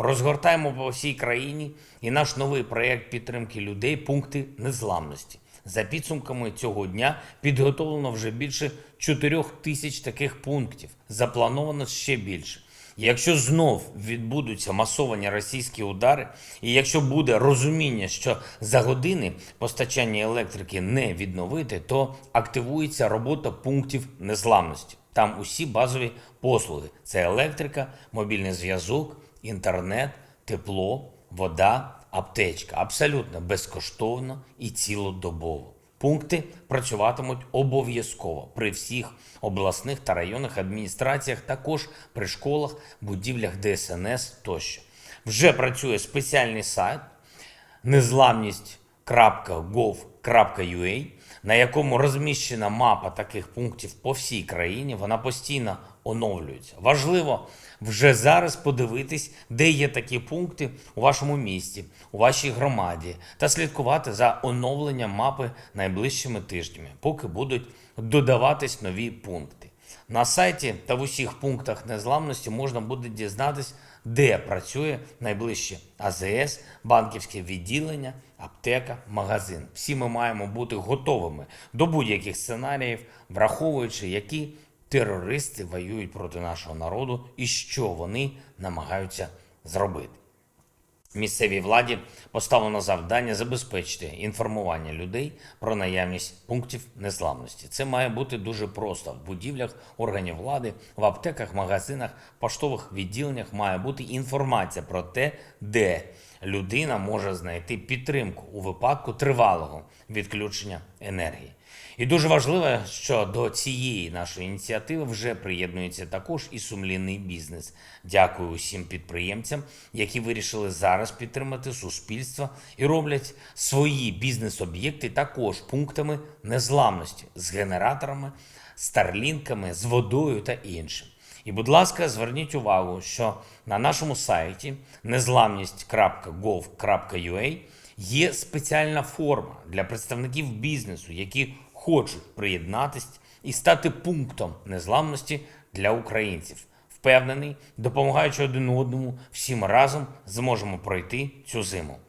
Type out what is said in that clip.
Розгортаємо по всій країні і наш новий проєкт підтримки людей пункти незламності. За підсумками цього дня підготовлено вже більше 4 тисяч таких пунктів. Заплановано ще більше. Якщо знов відбудуться масовані російські удари, і якщо буде розуміння, що за години постачання електрики не відновити, то активується робота пунктів незламності. Там усі базові послуги: це електрика, мобільний зв'язок, інтернет, тепло, вода, аптечка. Абсолютно безкоштовно і цілодобово. Пункти працюватимуть обов'язково при всіх обласних та районних адміністраціях, також при школах, будівлях ДСНС тощо. Вже працює спеціальний сайт незламність.gov.ua, на якому розміщена мапа таких пунктів по всій країні. Вона постійно оновлюється. Важливо вже зараз подивитись, де є такі пункти у вашому місті, у вашій громаді, та слідкувати за оновленням мапи найближчими тижнями, поки будуть додаватись нові пункти. На сайті та в усіх пунктах незламності можна буде дізнатись, де працює найближче АЗС, банківське відділення, аптека, магазин. Всі ми маємо бути готовими до будь-яких сценаріїв, враховуючи, які терористи воюють проти нашого народу і що вони намагаються зробити. Місцевій владі поставлено завдання забезпечити інформування людей про наявність пунктів незламності. Це має бути дуже просто в будівлях органів влади, в аптеках, магазинах, поштових відділеннях має бути інформація про те, де людина може знайти підтримку у випадку тривалого відключення енергії. І дуже важливо, що до цієї нашої ініціативи вже приєднується також і сумлінний бізнес. Дякую усім підприємцям, які вирішили зараз підтримати суспільство і роблять свої бізнес-об'єкти також пунктами незламності з генераторами, старлінками, з водою та іншим. І, будь ласка, зверніть увагу, що на нашому сайті незламність.gov.ua є спеціальна форма для представників бізнесу, які хочуть приєднатись і стати пунктом незламності для українців. Впевнений, допомагаючи один одному, всі ми разом зможемо пройти цю зиму.